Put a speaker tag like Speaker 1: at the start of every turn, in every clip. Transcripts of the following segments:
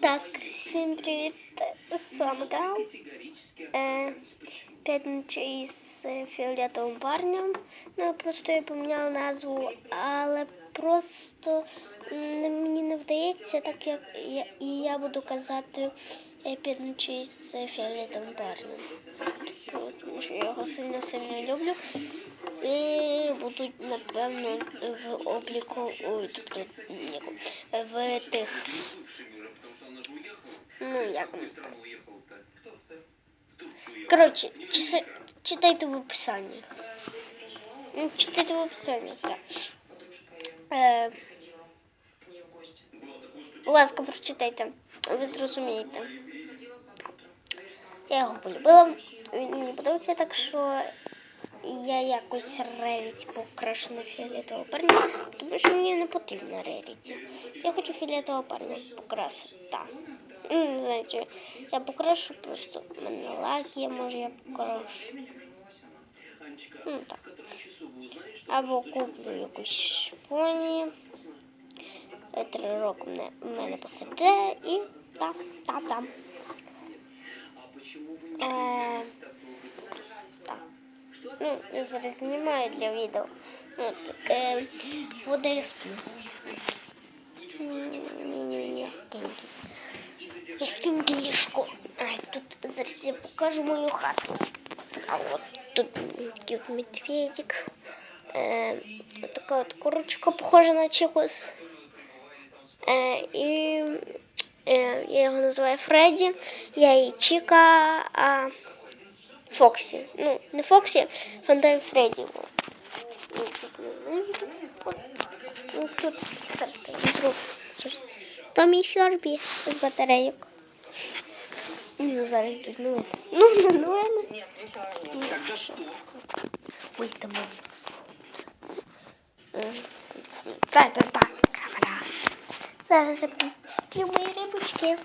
Speaker 1: Так, всім привіт! З вами канал. Е, П'ятниця із фіолетовим парнем. Ну, просто я поміняла назву, але просто мені не вдається, так як я, і я буду казати е, п'ятниця із фіолетовим парнем. Тому що я його сильно-сильно люблю. І будуть, напевно, в обліку, ой, тобто, в тих Ну, як. Коротше, читайте в описанні. Ну, Читайте в описанні, так. Е, будь ласка, прочитайте. Ви зрозумієте. Я його полюбила. Він мені подобається, так що я якось реріті покрашу на фіолетового парня, тому що мені не потрібно реріті. Я хочу фіолетового парня покрасити. Так. Ну, не я покрашу просто. У мене лак є, може я покрашу. Ну так. Або куплю якусь поні. Е, Три роки мене, мене посаде і так, так, так. Е, так. Ну, я зараз знімаю для відео. От, е, вода я сплю. Ні-ні-ні, Яким ліжко. Ай, тут зараз я покажу мою хату. А от тут такий от медведик. Е, така от курочка похожа на чекус. Е, і е, я його називаю Фредді. Я і Чіка, а Фоксі. Ну, не Фоксі, Фантайм Фредді. Ну, тут, ну, тут зараз я візьму. Томі Фьорбі з батарейок. Ну, зараз йдуть новини. Ну, не новини. Ой, там мене. Так, так, так, камера. Зараз я підстрів мої рибочки.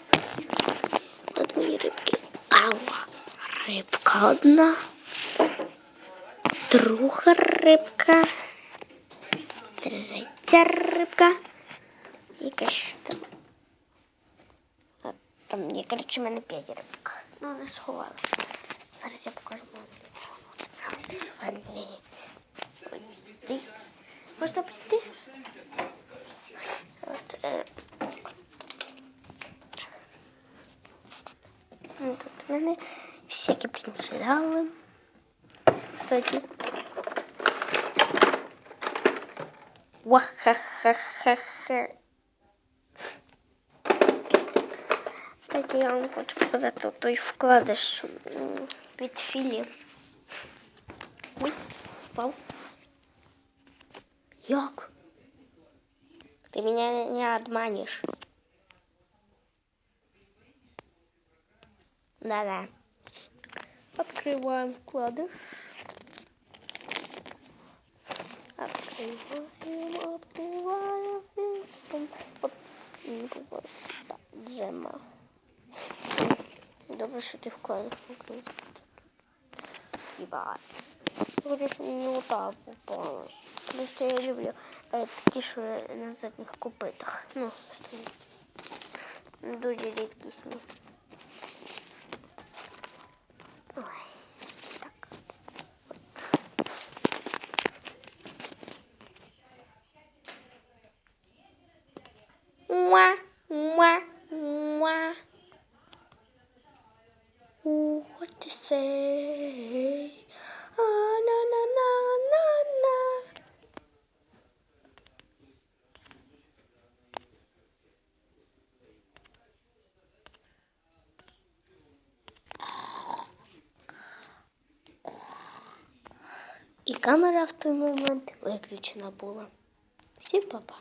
Speaker 1: От мої рибки. Ау, рибка одна. Друга рибка. Третя рибка. Яка ще там? там є, коротше, в мене п'ять рибок. Ну, не сховала. Зараз я покажу вам. Можна прийти? От, е. Ну, Тут в мене всякі принцидали. Кстати. Вахахахаха. Кстати, я вам хочу показати той вкладиш м, від філі. Ой, впав. Як? Ты меня не обманешь. Да-да. Открываем вкладыш. Открываем, открываем. Там, вот, не бывает. Так, джема. Добре, що ти вкладиш вкладиш. Ебать. Хочу, щоб мені ота попалась. Просто я люблю е, такі, що на задніх копитах. Ну, стоять. Дуже рідкісні. Ой, так. Муа, муа, What to say? Oh, na na na na na. І камера в той момент виключена була. Всім па-па.